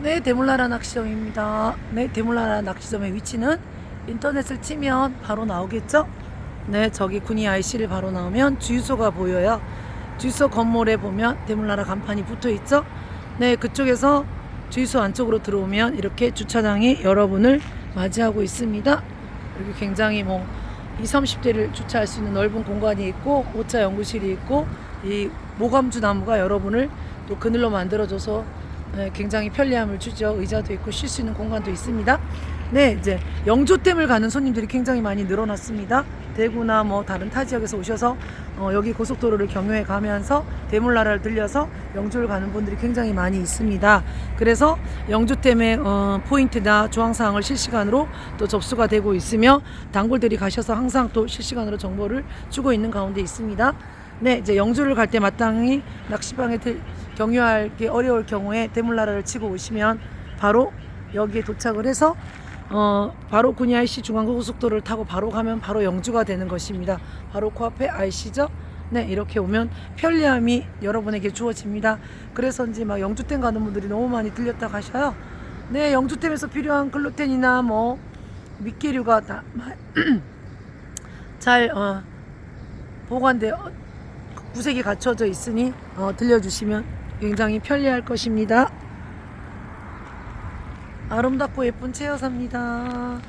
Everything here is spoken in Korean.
네, 대물나라 낚시점입니다. 네, 대물나라 낚시점의 위치는 인터넷을 치면 바로 나오겠죠? 네, 저기 군이 IC를 바로 나오면 주유소가 보여요. 주유소 건물에 보면 대물나라 간판이 붙어 있죠? 네, 그쪽에서 주유소 안쪽으로 들어오면 이렇게 주차장이 여러분을 맞이하고 있습니다. 여기 굉장히 뭐 20, 30대를 주차할 수 있는 넓은 공간이 있고 오차 연구실이 있고 이 모감주 나무가 여러분을 또 그늘로 만들어줘서 네, 굉장히 편리함을 주죠. 의자도 있고 쉴 수 있는 공간도 있습니다. 네, 이제 영조댐을 가는 손님들이 굉장히 많이 늘어났습니다. 대구나 뭐 다른 타 지역에서 오셔서 어, 여기 고속도로를 경유해 가면서 대물나라를 들려서 영조를 가는 분들이 굉장히 많이 있습니다. 그래서 영조댐의 어, 포인트나 조항사항을 실시간으로 또 접수가 되고 있으며 단골들이 가셔서 항상 또 실시간으로 정보를 주고 있는 가운데 있습니다. 네, 이제 영주를 갈 때 마땅히 낚시방에 들, 경유할 게 어려울 경우에 대물나라를 치고 오시면 바로 여기에 도착을 해서 어 바로 IC 중앙고속도로를 타고 바로 가면 바로 영주가 되는 것입니다. 바로 코앞에 IC죠. 네, 이렇게 오면 편리함이 여러분에게 주어집니다. 그래서인지 막 영주댐 가는 분들이 너무 많이 들렸다 가셔요. 네, 영주댐에서 필요한 글루텐이나 뭐 미끼류가 다 잘 어, 보관돼 어, 구색이 갖춰져 있으니 어, 들려주시면 굉장히 편리할 것입니다. 아름답고 예쁜 채여사입니다.